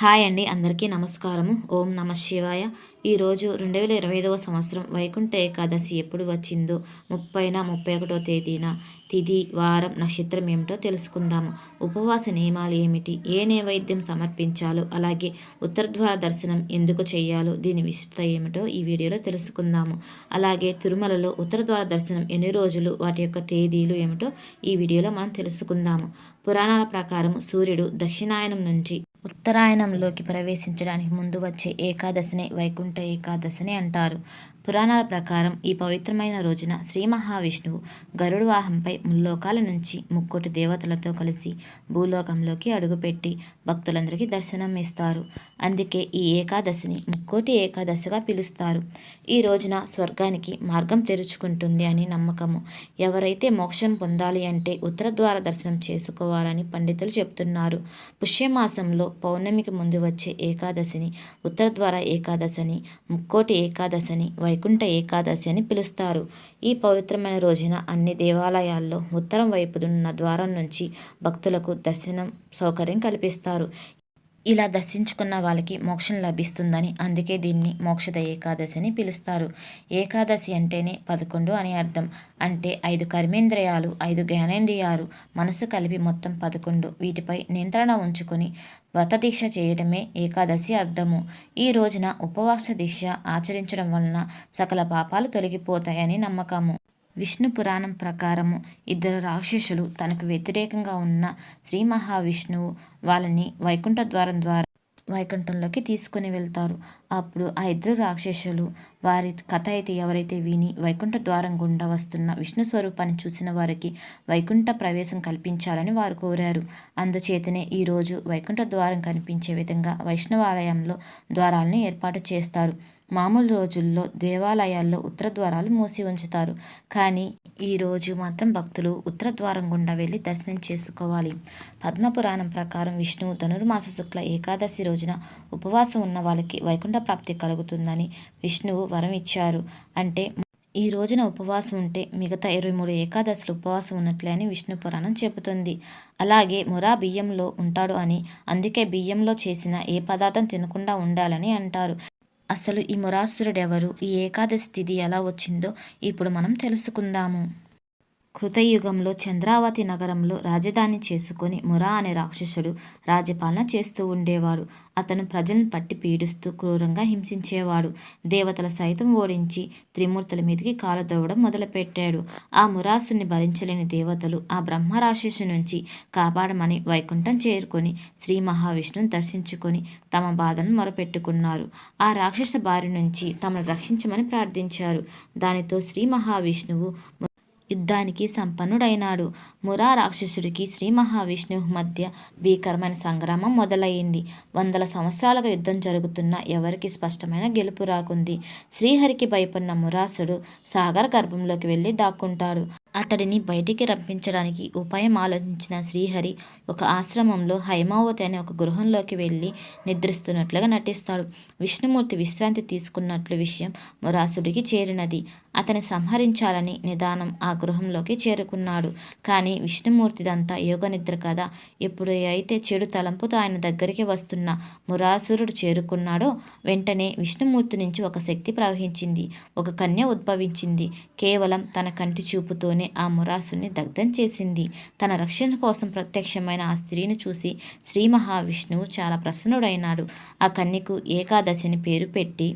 Hi అండి అందరికీ నమస్కారము. ఓం నమ శివాయ. ఈరోజు రెండు వేల ఇరవై ఐదవ సంవత్సరం వైకుంఠ ఏకాదశి ఎప్పుడు వచ్చిందో ముప్పైన ముప్పై ఒకటో తేదీన తిథి వారం నక్షత్రం ఏమిటో తెలుసుకుందాము ఉపవాస నియమాలు ఏమిటి? ఏ నైవేద్యం సమర్పించాలో? అలాగే ఉత్తరద్వార దర్శనం ఎందుకు చేయాలో? దీని విశిష్టత ఏమిటో ఈ వీడియోలో తెలుసుకుందాము. అలాగే తిరుమలలో ఉత్తరద్వార దర్శనం ఎన్ని రోజులు? వాటి యొక్క తేదీలు ఏమిటో ఈ వీడియోలో మనం తెలుసుకుందాము. పురాణాల ప్రకారం సూర్యుడు దక్షిణాయనం నుంచి ఉత్తరాయణంలోకి ప్రవేశించడానికి ముందు వచ్చే ఏకాదశిని వైకుంఠ ఏకాదశిని అంటారు. పురాణాల ప్రకారం ఈ పవిత్రమైన రోజున శ్రీ మహావిష్ణువు గరుడు వాహంపై ముల్లోకాల నుంచి ముక్కోటి దేవతలతో కలిసి భూలోకంలోకి అడుగుపెట్టి భక్తులందరికీ దర్శనం ఇస్తారు. అందుకే ఈ ఏకాదశిని ముక్కోటి ఏకాదశిగా పిలుస్తారు. ఈ రోజున స్వర్గానికి మార్గం తెరుచుకుంటుంది అని నమ్మకము. ఎవరైతే మోక్షం పొందాలి అంటే ఉత్తర ద్వార దర్శనం చేసుకోవాలని పండితులు చెప్తున్నారు. పుష్యమాసంలో పౌర్ణమికి ముందు వచ్చే ఏకాదశిని ఉత్తర ద్వార ఏకాదశిని ముక్కోటి ఏకాదశిని వైకుంఠ ఏకాదశి అని పిలుస్తారు. ఈ పవిత్రమైన రోజున అన్ని దేవాలయాల్లో ఉత్తరం వైపునున్న ద్వారం నుంచి భక్తులకు దర్శనం సౌకర్యం కల్పిస్తారు. ఇలా దర్శించుకున్న వాళ్ళకి మోక్షం లభిస్తుందని అందుకే దీన్ని మోక్షద ఏకాదశి అని పిలుస్తారు. ఏకాదశి అంటేనే పదకొండు అని అర్థం. అంటే ఐదు కర్మేంద్రియాలు ఐదు జ్ఞానేంద్రియాలు మనసు కలిపి మొత్తం పదకొండు. వీటిపై నియంత్రణ ఉంచుకొని వ్రతదీక్ష చేయడమే ఏకాదశి అర్థము. ఈ రోజున ఉపవాస దీక్ష ఆచరించడం వలన సకల పాపాలు తొలగిపోతాయని నమ్మకము. విష్ణు పురాణం ప్రకారము ఇద్దరు రాక్షసులు తనకు వ్యతిరేకంగా ఉన్న శ్రీ మహావిష్ణువు వాళ్ళని వైకుంఠ ద్వారం ద్వారా వైకుంఠంలోకి తీసుకుని వెళ్తారు. అప్పుడు ఆ ఇద్దరు రాక్షసులు వారి కథ అయితే ఎవరైతే విని వైకుంఠ ద్వారం గుండా వస్తున్న విష్ణు స్వరూపాన్ని చూసిన వారికి వైకుంఠ ప్రవేశం కల్పించాలని వారు కోరారు. అందుచేతనే ఈరోజు వైకుంఠ ద్వారం కనిపించే విధంగా వైష్ణవాలయంలో ద్వారాలను ఏర్పాటు చేస్తారు. మామూలు రోజుల్లో దేవాలయాల్లో ఉత్తర ద్వారాలు మూసి ఉంచుతారు. కానీ ఈరోజు మాత్రం భక్తులు ఉత్తర ద్వారం గుండా వెళ్ళి దర్శనం చేసుకోవాలి. పద్మపురాణం ప్రకారం విష్ణువు ధనుర్మాస శుక్ల ఏకాదశి రోజున ఉపవాసం ఉన్న వాళ్ళకి వైకుంఠ ప్రాప్తి కలుగుతుందని విష్ణువు వరం ఇచ్చారు. అంటే ఈ రోజున ఉపవాసం ఉంటే మిగతా ఇరవై మూడు ఏకాదశులు ఉపవాసం ఉన్నట్లే అని విష్ణు పురాణం చెబుతుంది. అలాగే మురా బియ్యంలో ఉంటాడు అని అందుకే బియ్యంలో చేసిన ఏ పదార్థం తినకుండా ఉండాలని అంటారు. అసలు ఈ మురాసురుడెవరు? ఈ ఏకాదశి తిథి ఎలా వచ్చిందో ఇప్పుడు మనం తెలుసుకుందాము. కృతయుగంలో చంద్రావతి నగరంలో రాజధాని చేసుకొని మురా అనే రాక్షసుడు రాజ్యపాలన చేస్తూ ఉండేవాడు. అతను ప్రజలను పట్టి పీడిస్తూ క్రూరంగా హింసించేవాడు. దేవతల సైతం ఓడించి త్రిమూర్తుల మీదకి కాలు మొదలుపెట్టాడు. ఆ మురాసుని భరించలేని దేవతలు ఆ బ్రహ్మ రాక్షసు నుంచి కాపాడమని వైకుంఠం చేరుకొని శ్రీ మహావిష్ణువుని దర్శించుకొని తమ బాధను మొరపెట్టుకున్నారు. ఆ రాక్షస బారి నుంచి తమను రక్షించమని ప్రార్థించారు. దానితో శ్రీ మహావిష్ణువు యుద్ధానికి సంపన్నుడైనాడు. మురా రాక్షసుడికి శ్రీ మహావిష్ణువు మధ్య భీకరమైన సంగ్రామం మొదలయ్యింది. వందల సంవత్సరాలుగా యుద్ధం జరుగుతున్న ఎవరికి స్పష్టమైన గెలుపు రాకుంది. శ్రీహరికి భయపడిన మురాసుడు సాగర్ గర్భంలోకి వెళ్ళి దాక్కుంటాడు. అతడిని బయటికి రప్పించడానికి ఉపాయం ఆలోచించిన శ్రీహరి ఒక ఆశ్రమంలో హైమావతి అనే ఒక గృహంలోకి వెళ్ళి నిద్రిస్తున్నట్లుగా నటిస్తాడు. విష్ణుమూర్తి విశ్రాంతి తీసుకున్నట్లు విషయం మురాసుడికి చేరినది. అతని సంహరించాలని నిదానం ఆ గృహంలోకి చేరుకున్నాడు. కానీ విష్ణుమూర్తిదంతా యోగ నిద్ర కదా. ఎప్పుడు అయితే చెడు తలంపుతో ఆయన దగ్గరికి వస్తున్న మురాసురుడు చేరుకున్నాడో వెంటనే విష్ణుమూర్తి నుంచి ఒక శక్తి ప్రవహించింది. ఒక కన్య ఉద్భవించింది. కేవలం తన కంటి చూపుతోనే చేతితోనే ఆ మురాసుని దగ్ధం చేసింది. తన రక్షణ కోసం ప్రత్యక్షమైన ఆ స్త్రీని చూసి శ్రీ మహావిష్ణువు చాలా ప్రసన్నుడైనాడు. ఆ కన్యకు ఏకాదశిని పేరు పెట్టి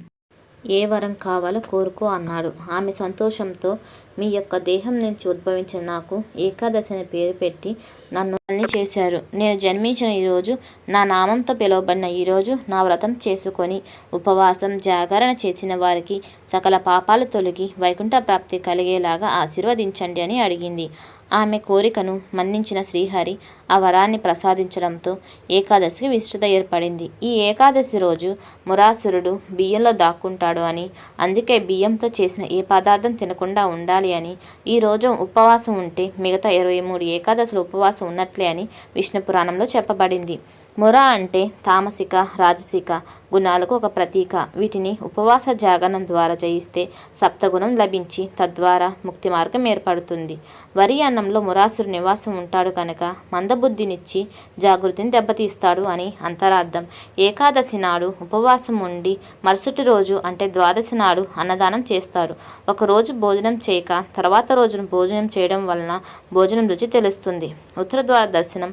ఏ వరం కావాలో కోరుకో అన్నాడు. ఆమె సంతోషంతో మీ యొక్క దేహం నుంచి ఉద్భవించిన నాకు ఏకాదశిని పేరు పెట్టి నన్ను అన్ని చేశారు. నేను జన్మించిన ఈరోజు నా నామంతో పిలువబడిన ఈరోజు నా వ్రతం చేసుకొని ఉపవాసం జాగరణ చేసిన వారికి సకల పాపాలు తొలగి వైకుంఠ ప్రాప్తి కలిగేలాగా ఆశీర్వదించండి అని అడిగింది. ఆమె కోరికను మన్నించిన శ్రీహరి ఆ వరాన్ని ప్రసాదించడంతో ఏకాదశికి విస్తృత ఏర్పడింది. ఈ ఏకాదశి రోజు మురాసురుడు బియ్యంలో దాక్కుంటాడు అని అందుకే బియ్యంతో చేసిన ఏ పదార్థం తినకుండా ఉండాలి అని. ఈ రోజు ఉపవాసం ఉంటే మిగతా ఇరవై మూడు ఏకాదశులు ఉపవాసం ఉన్నట్లే అని విష్ణు పురాణంలో చెప్పబడింది. ముర అంటే తామసిక రాజసిక గుణాలకు ఒక ప్రతీక. వీటిని ఉపవాస జాగరణం ద్వారా జయిస్తే సప్తగుణం లభించి తద్వారా ముక్తి మార్గం ఏర్పడుతుంది. వరి అన్నంలో మురాసురు నివాసం ఉంటాడు కనుక మందబుద్ధినిచ్చి జాగృతిని దెబ్బతీస్తాడు అని అంతరార్థం. ఏకాదశి నాడు ఉపవాసం ఉండి మరుసటి రోజు అంటే ద్వాదశి నాడు అన్నదానం చేస్తారు. ఒకరోజు భోజనం చేయక తర్వాత రోజున భోజనం చేయడం వలన భోజనం రుచి తెలుస్తుంది. ఉత్తర ద్వార దర్శనం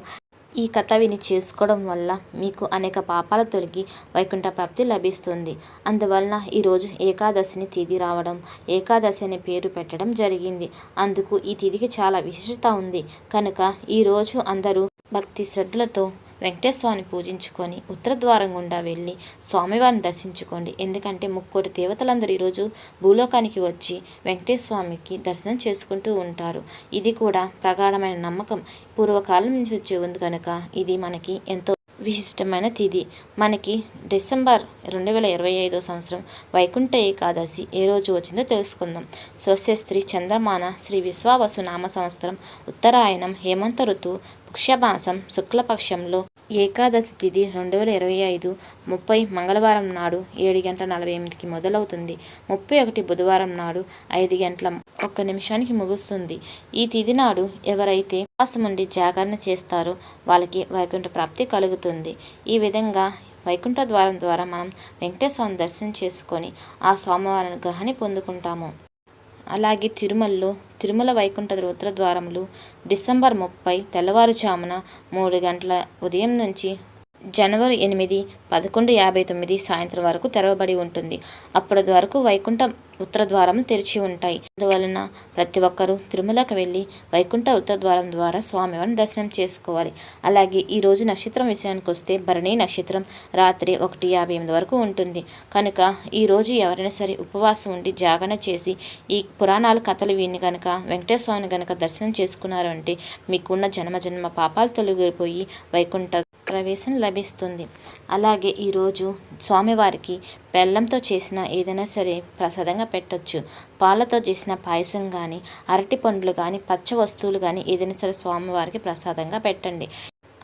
ఈ కథ విని చేసుకోవడం వల్ల మీకు అనేక పాపాలు తొలగి వైకుంఠ ప్రాప్తి లభిస్తుంది. అందువలన ఈరోజు ఏకాదశిని తిథి రావడం ఏకాదశి అనే పేరు పెట్టడం జరిగింది. అందుకు ఈ తిథికి చాలా విశిష్టత ఉంది. కనుక ఈరోజు అందరూ భక్తి శ్రద్ధలతో వెంకటేశ్వరాన్ని పూజించుకొని ఉత్తర ద్వారం గుండా వెళ్ళి స్వామివారిని దర్శించుకోండి. ఎందుకంటే ముక్కోటి దేవతలందరూ ఈరోజు భూలోకానికి వచ్చి వెంకటేశ్వరామికి దర్శనం చేసుకుంటూ ఉంటారు. ఇది కూడా ప్రగాఢమైన నమ్మకం. పూర్వకాలం నుంచి వచ్చే ఉంది కనుక ఇది మనకి ఎంతో విశిష్టమైన తిథి మనకి డిసెంబర్ రెండు వేల ఇరవై ఐదో సంవత్సరం వైకుంఠ ఏకాదశి ఏ రోజు వచ్చిందో తెలుసుకుందాం. స్వస్య స్త్రీ చంద్రమాన శ్రీ విశ్వావసు నామ సంవత్సరం ఉత్తరాయణం హేమంత ఋతువు పుష్యమాసం శుక్లపక్షంలో ఏకాదశి తిథి రెండు వేల ఇరవై ఐదు ముప్పై మంగళవారం నాడు ఏడు గంటల నలభై ఎనిమిదికి మొదలవుతుంది. ముప్పై ఒకటి బుధవారం నాడు ఐదు గంటల ఒక్క నిమిషానికి ముగుస్తుంది. ఈ తిథి నాడు ఎవరైతే ఉపవాసం ఉండి జాగరణ చేస్తారో వాళ్ళకి వైకుంఠ ప్రాప్తి కలుగుతుంది. ఈ విధంగా వైకుంఠ ద్వారం ద్వారా మనం వెంకటేశ్వరం దర్శనం చేసుకొని ఆ స్వామివారి గ్రహాన్ని పొందుకుంటాము. అలాగే తిరుమలలో తిరుమల వైకుంఠ ఉత్తర ద్వారములు డిసెంబర్ ముప్పై తెల్లవారుజామున మూడు గంటల ఉదయం నుంచి జనవరి ఎనిమిది పదకొండు యాభై తొమ్మిది సాయంత్రం వరకు తెరవబడి ఉంటుంది. అప్పటి వరకు వైకుంఠ ఉత్తర ద్వారం తెరిచి ఉంటాయి. అందువలన ప్రతి ఒక్కరూ తిరుమలకు వెళ్ళి వైకుంఠ ఉత్తర ద్వారం ద్వారా స్వామివారిని దర్శనం చేసుకోవాలి. అలాగే ఈ రోజు నక్షత్రం విషయానికి వస్తే భరణి నక్షత్రం రాత్రి ఒకటి యాభై ఎనిమిది వరకు ఉంటుంది. కనుక ఈ రోజు ఎవరైనా సరే ఉపవాసం ఉండి జాగరణ చేసి ఈ పురాణాల కథలు విని కనుక వెంకటేశ్వరుని కనుక దర్శనం చేసుకున్నారు అంటే మీకున్న జన్మ జన్మ పాపాలు తొలగిపోయి వైకుంఠ ప్రవేశం లభిస్తుంది. అలాగే ఈరోజు స్వామివారికి బెల్లంతో చేసిన ఏదైనా సరే ప్రసాదంగా పెట్టొచ్చు. పాలతో చేసిన పాయసం కానీ అరటి పండ్లు కానీ పచ్చ వస్తువులు కానీ ఏదైనా సరే స్వామివారికి ప్రసాదంగా పెట్టండి.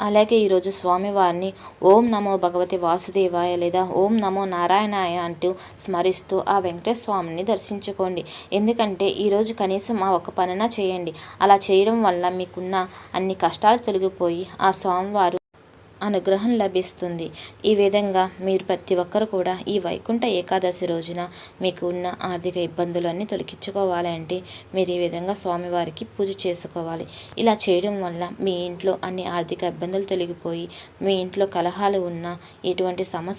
అలాగే ఈరోజు స్వామివారిని ఓం నమో భగవతి వాసుదేవాయ లేదా ఓం నమో నారాయణాయ అంటూ స్మరిస్తూ ఆ వెంకటేశ్వర స్వామిని దర్శించుకోండి. ఎందుకంటే ఈరోజు కనీసం ఆ ఒక పనినా చేయండి. అలా చేయడం వల్ల మీకున్న అన్ని కష్టాలు తొలగిపోయి ఆ స్వామివారు అనుగ్రహం లభిస్తుంది. ఈ విధంగా మీరు ప్రతి ఒక్కరు కూడా ఈ వైకుంఠ ఏకాదశి రోజున మీకు ఉన్న ఆర్థిక ఇబ్బందులన్నీ తొలగించుకోవాలంటే మీరు ఈ విధంగా స్వామివారికి పూజ చేసుకోవాలి. ఇలా చేయడం వల్ల మీ ఇంట్లో అన్ని ఆర్థిక ఇబ్బందులు తొలగిపోయి మీ ఇంట్లో కలహాలు ఉన్న ఎటువంటి సమస్యలు